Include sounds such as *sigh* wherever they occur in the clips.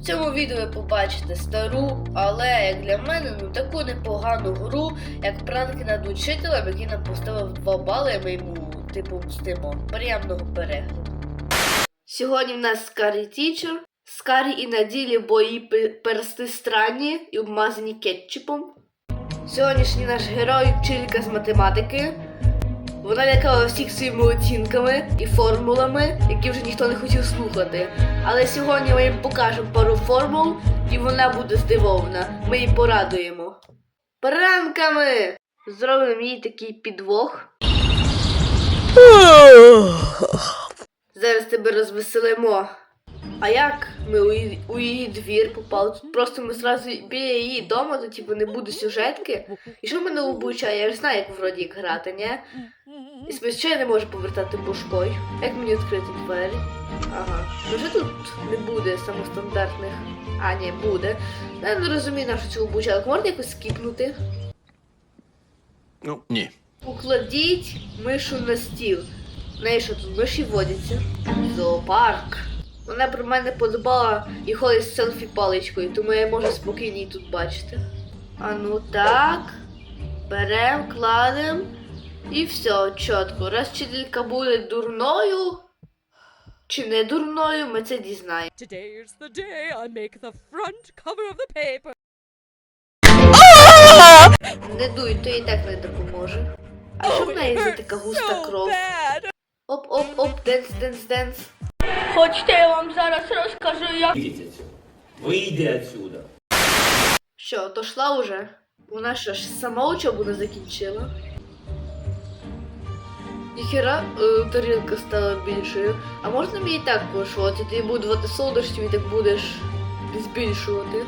В цьому відео ви побачите стару, але як для мене ну таку непогану гру, як пранки над учителем, який нам поставив 2 бали, ми типу мстимо. Приємного перегляду. Сьогодні в нас Скарі Тічер. Скарі і на ділі бої пе- персти странні і обмазані кетчупом. Сьогоднішній наш герой вчителька з математики. Вона лякала всіх своїми оцінками і формулами, які вже ніхто не хотів слухати. Але сьогодні ми їм покажемо пару формул, і вона буде здивована. Ми її порадуємо. Пранками! Зробимо їй такий підвох. Зараз тебе розвеселимо. А як ми у її, у її двір попали? Просто ми зразу біля її дому, то типу не буде сюжетки. І що мене обучає? Я ж знаю, як вроді як грати, ні? І смішче я не можу повертати бушкою. Як мені відкрити двері? Ага. Ну вже тут не буде самостандартних. А, ні, буде. Я не розумію нашу цю обучалку. Можна якось скіпнути? Ну, ні. Укладіть мишу на стіл. Неї що тут миші водяться? Зоопарк. Вона про мене подобала і ходить з селфі паличкою, тому я можу спокійно її тут бачити. А ну так. Берем, кладем. І все, чітко. Раз вчителька буде дурною чи не дурною, ми це дізнаємо. Не дуй, то і так не допоможе. А що в неї за така густа кров? Оп, оп, оп, денс, денс, денс. Хочете, я вам зараз розкажу, як Выйдите отсюда. Выйди отсюда. Що, то шла уже? Вона що ж сама учебу не закінчила? Ніхера е, тарілка стала більшою. А можна мені і так пошувати? Ти буду давати солодощів і так будеш збільшувати.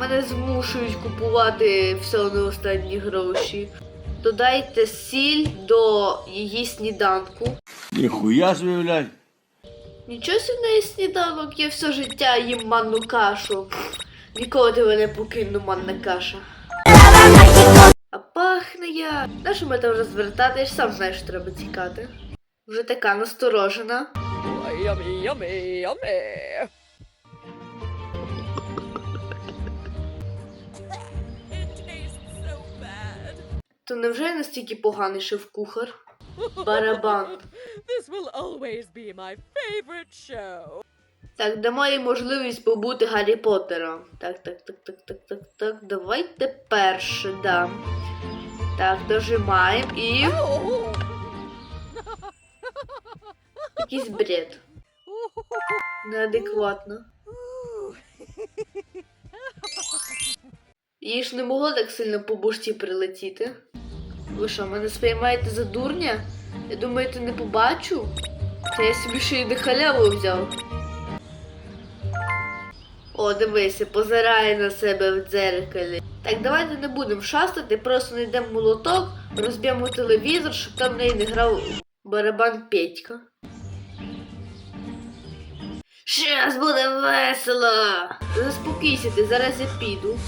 Мене змушують купувати все на останні гроші. Додайте сіль до її сніданку. Ніхуя собі. Нічого собі в неї сніданок, я все життя їм манну кашу. Ніколи тебе не покину манна каша. А пахне я. На що ми там розвертати? Я ж сам знаю, що треба тікати. Вже така насторожена. Tastes so bad. То невже я настільки поганий шеф-кухар? Барабан. This will always be my favorite show. Так, дамо їй можливість побути Гаррі Поттером. Так, так, так, так, так, так, так. Давайте перше дам. Так, дожимаємо і. Якийсь бред. Неадекватно. Їй ж не могло так сильно по бушці прилетіти. Ви що, мене сприймаєте за дурня? Я думаєте, не побачу? Це я собі ще й на халяву взяв. О, дивися, позирає на себе в дзеркалі. Так, давайте не будемо шастати, просто знайдемо молоток, розб'ємо телевізор, щоб там в неї не грав барабан Петька. Щас буде весело! Заспокійся ти, зараз я піду.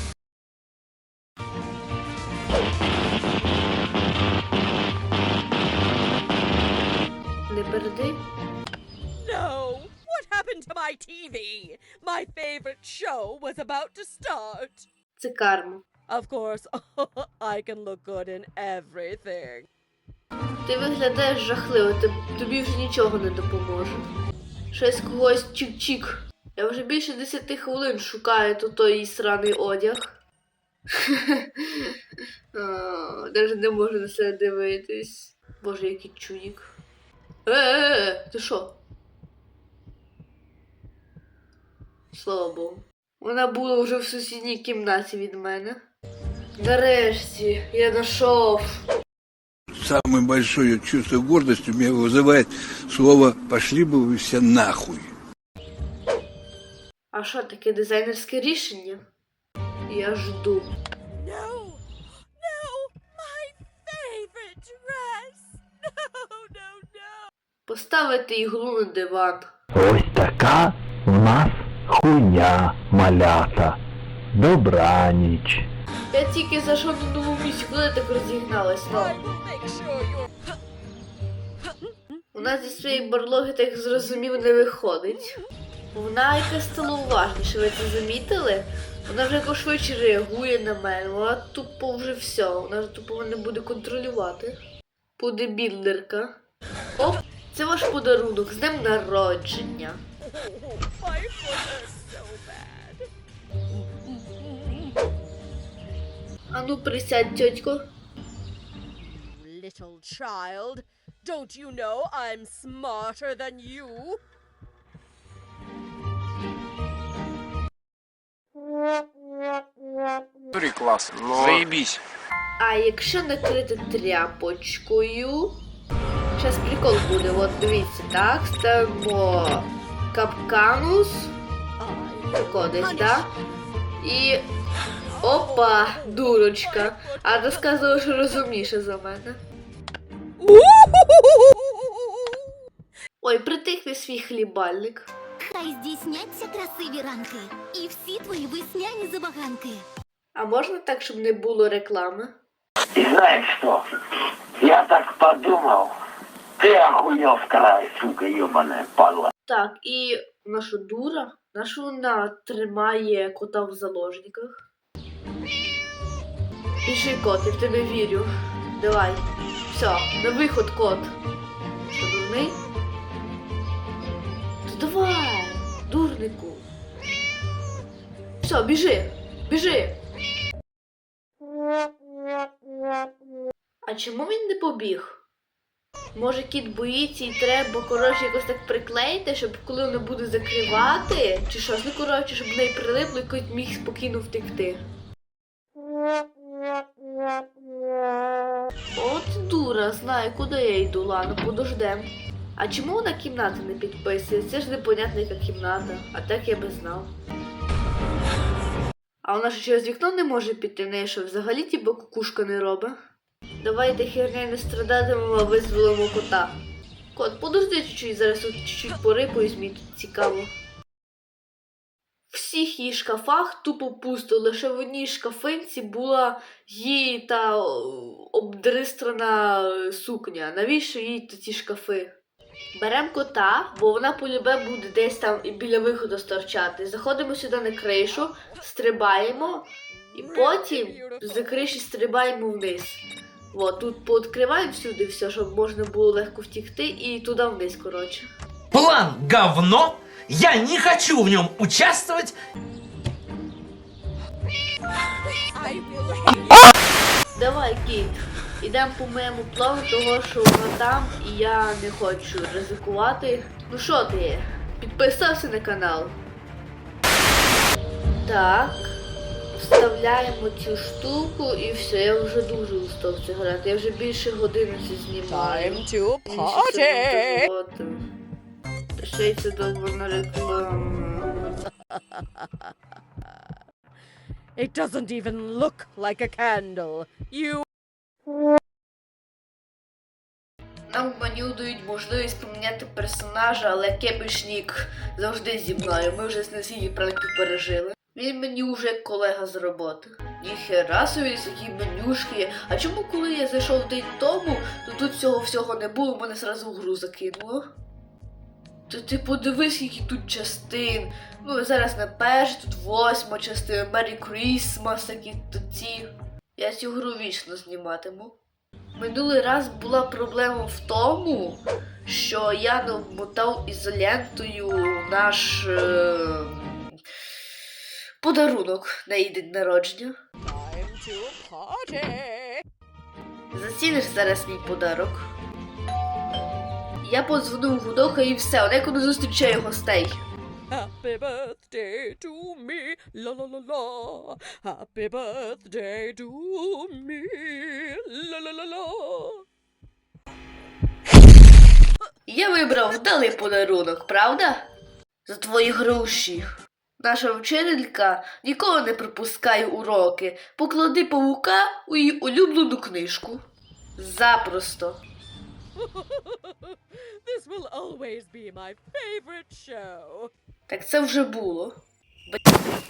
Переди. No! What happened to my TV? My favorite show was about to start. Це карма. Of course, *laughs* I can look good in everything. Ти виглядаєш жахливо, тобі вже нічого не допоможе. Щось когось чик-чик. Я вже більше 10 хвилин шукаю тут той сраний одяг. *laughs* Навіть не можу на себе дивитись. Боже, який чудік. Е-е-е, ти що? Слава Богу. Вона була вже в сусідній кімнаті від мене. Нарешті, я знайшов. Самое большое чувство гордости у меня вызывает слово «пошли бы вы все нахуй». А що таке дизайнерське рішення? Я жду. Поставити іглу на диван. Ось така в нас хуйня малята. Добраніч. Я тільки зайшов на нову місію, куди я так розігналась? Ну, sure you're у нас зі своєї барлоги так зрозумів не виходить. Вона якась стала уважніше, ви це замітили? Вона вже якось швидше реагує на мене, вона тупо вже все, вона вже тупо мене буде контролювати. Подебілдерка. Оп, це ваш подарунок з днем народження. My foot hurts so bad. А ну присядь, тьотько. Little child, don't you know I'm smarter than you? класс. Заебись. А якщо накрити тряпочкою. Зараз прикол буде, от дивіться, так, ставимо капканус, тако десь, так? І. Опа, дурочка. А ти сказала, що розумніше за мене. Ой, притихни свій хлібальник. Хай здійсняться красиві ранки і всі твої весняні забаганки. А можна так, щоб не було реклами? И знаешь что? Я так подумал. Ты охуел край, сука, ебаная падла. Так, і наша дура, наша вона тримає кота в заложниках. Пішли, кот, я в тебе вірю. Давай. Все, на виход, кот. Що, дурний? То давай, дурнику. Все, біжи, біжи. А чому він не побіг? Може кіт боїться і треба, коротше, якось так приклеїти, щоб коли вона буде закривати, чи щось, ну коротше, щоб в неї прилипло і кіт міг спокійно втекти. От дура, знає, куди я йду, ладно, подождем. А чому вона кімнати не підписує? Це ж непонятна яка кімната, а так я би знав. А вона ж через вікно не може піти, в неї що взагалі типу кукушка не робить. Давайте херня не страдатимемо, а визволимо кота. Кот, подожди чуть-чуть, зараз тут чуть-чуть порипаюсь, мені тут цікаво. Всіх її шкафах тупо пусто, лише в одній шкафинці була її та обдристрана сукня. Навіщо їй ці шкафи? Беремо кота, бо вона полюбе буде десь там і біля виходу сторчати. Заходимо сюди на кришу, стрибаємо, і потім з криші стрибаємо вниз. От, тут пооткриваємо всюди все, щоб можна було легко втікти, і туди вниз, коротше. План говно. Я не хочу в нем участвовать. I will hate Давай, кіт, ідемо по моєму плану, того що вона там, і я не хочу ризикувати. Ну що ти? Підписався на канал? Так. Вставляємо цю штуку і все, я вже дуже устав це грати. Я вже більше години це знімаю. Time to party. ще й це довбана реклама. It doesn't even look like a candle. You Нам в меню дають можливість поміняти персонажа, але Кепішнік завжди зі мною. Ми вже з настільки пранків пережили. Він мені вже як колега з роботи. Ніхера собі які менюшки. А чому коли я зайшов день тому, то тут цього всього не було, мене зразу гру закинуло. То ти подивись, скільки тут частин. Ну зараз на першій, тут восьма частина, Merry Christmas, такі тут ці. Я цю гру вічно зніматиму. Минулий раз була проблема в тому, що я не обмотав ізолентою наш е, подарунок на її день народження. Заціниш зараз мій подарок. Я подзвонив гудока і все, як не зустрічає гостей. Happy birthday to me, la la la la. Happy birthday to me, la la la la. Я вибрав вдалий подарунок, правда? За твої гроші. Наша вчителька ніколи не пропускає уроки. Поклади павука у її улюблену книжку. Запросто. *laughs* this will always be my favorite show. Так це вже було. Б...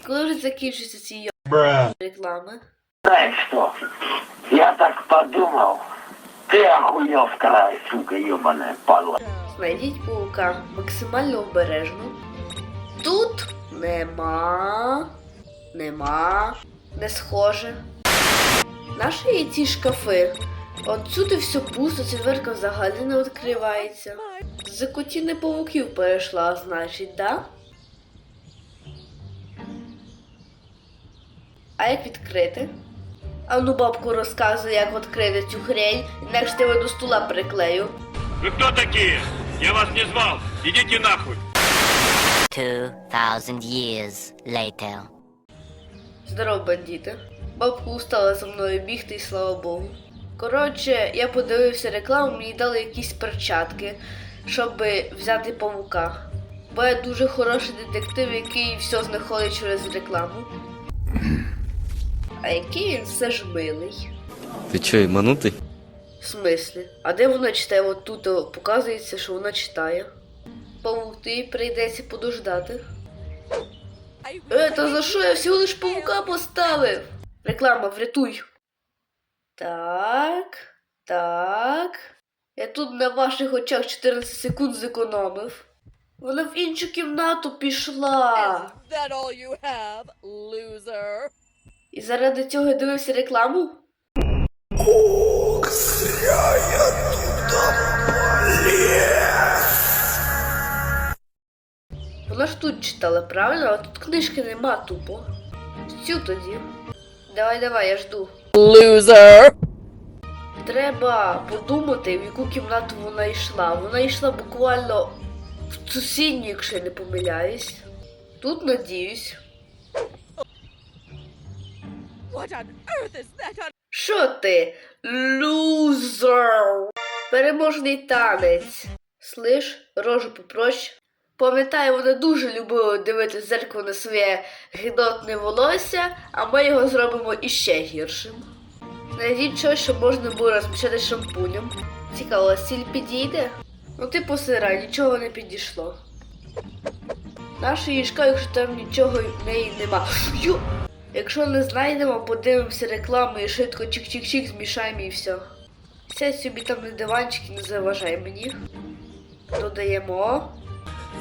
Коли вже закінчаться ці йо... реклами? Знаешь что? Я так подумал. Ты охуел в край, сука, ебаная падла. Знайдіть паука максимально обережно. Нема. Нема. Не схоже. Наші є ці шкафи. От сюди все пусто, ця дверка взагалі не відкривається. За котіни павуків перейшла, значить, да? А як відкрити? А ну бабку розказує, як відкрити цю хрень, інакше тебе до стула приклею. Вы кто такие? Я вас не звал. Идите нахуй. 2000 years later. Здорово, бандити. Бабка устала за мною бігти, і слава Богу. Коротше, я подивився рекламу, мені дали якісь перчатки, щоб взяти павука. Бо я дуже хороший детектив, який все знаходить через рекламу. А який він все ж милий. Ти чо, іманутий? В смислі? А де вона читає? От тут показується, що вона читає. Павук, прийдеться подождати. Е, та за що я всього лиш павука поставив? Реклама, врятуй. Так, так. Я тут на ваших очах 14 секунд зекономив. Вона в іншу кімнату пішла. Is that all you have, loser? І заради цього я дивився рекламу? Вона ж правильно? А тут книжки нема тупо. Цю тоді. Давай, давай, я жду. Loser! Треба подумати, в яку кімнату вона йшла. Вона йшла буквально в сусідню, якщо я не помиляюсь. Тут надіюсь. Що ти? Лузер! Переможний танець. Слиш, рожу попроще. Пам'ятаю, вона дуже любила дивитися зеркало на своє гидотне волосся, а ми його зробимо іще гіршим. Знайдіть щось, що можна було розмішати шампунем. Цікаво, стіль підійде? Ну ти посирай, нічого не підійшло. Наша їжка, якщо там нічого в неї нема. Ю! Якщо не знайдемо, подивимося рекламу і швидко чик-чик-чик змішаємо і все. Сядь собі там на диванчик не заважай мені. Додаємо.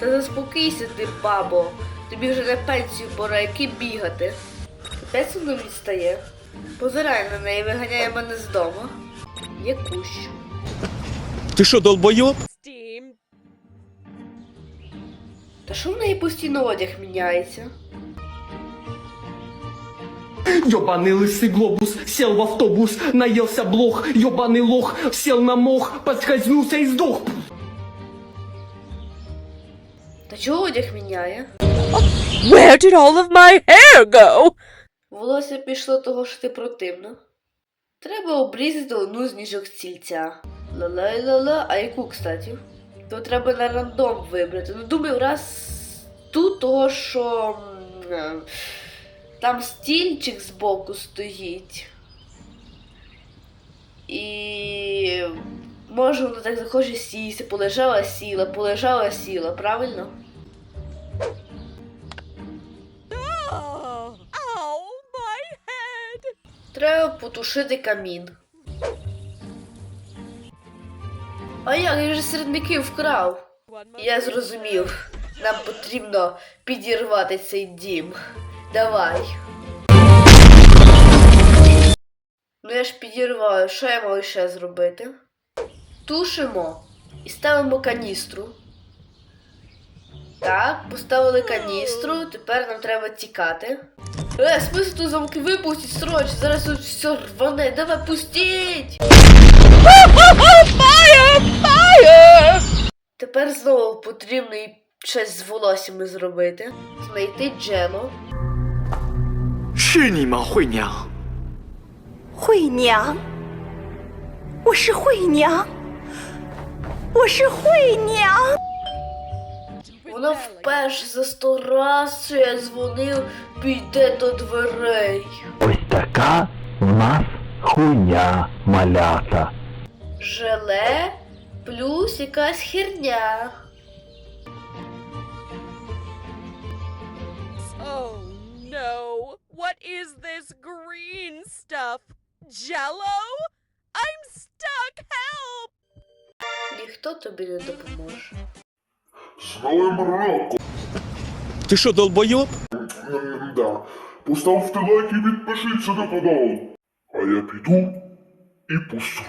Та заспокійся ти, бабо. Тобі вже на пенсію пора, які бігати. Опять воно відстає. Позирай на неї, виганяє мене з дому. Є кущ. Ти що, долбойоб? steam? Та що в неї постійно одяг міняється? Ёбаный лысый глобус сел в автобус, наелся блох, ёбаный лох, сел на мох, подскользнулся и сдох. чого одяг міняє? Where did all of my hair go? Волосся пішло того, що ти противно. Треба обрізати одну з ніжок стільця. Ла-ла-ла-ла, а яку, кстати? То треба на рандом вибрати. Ну, думаю, раз тут того, що м, е, там стільчик збоку стоїть. І може воно так захоче сісти, полежала сіла, полежала сіла, правильно? Треба потушити камін. А як я вже середників вкрав? Я зрозумів. Нам потрібно підірвати цей дім. Давай. Ну я ж підірваю, що я можу ще зробити? Тушимо і ставимо каністру. Так, поставили каністру, тепер нам треба тікати. Е, смисл тут замки випустіть срочно, зараз тут все рване, давай пустіть! Fire! Fire! Тепер знову потрібно і щось з волоссями зробити. Знайти джело. 是你吗，惠娘？惠娘，我是惠娘，我是惠娘。 Вона вперше за сто раз, що я дзвонив, піде до дверей. Ось така у нас хуйня малята. Желе плюс якась херня. Oh no! What is this green stuff? Jello? I'm stuck! Help! Ніхто тобі не допоможе. Ти що, долбойоб? Да. Поставте лайк і підпишіться на канал. А я піду і посру.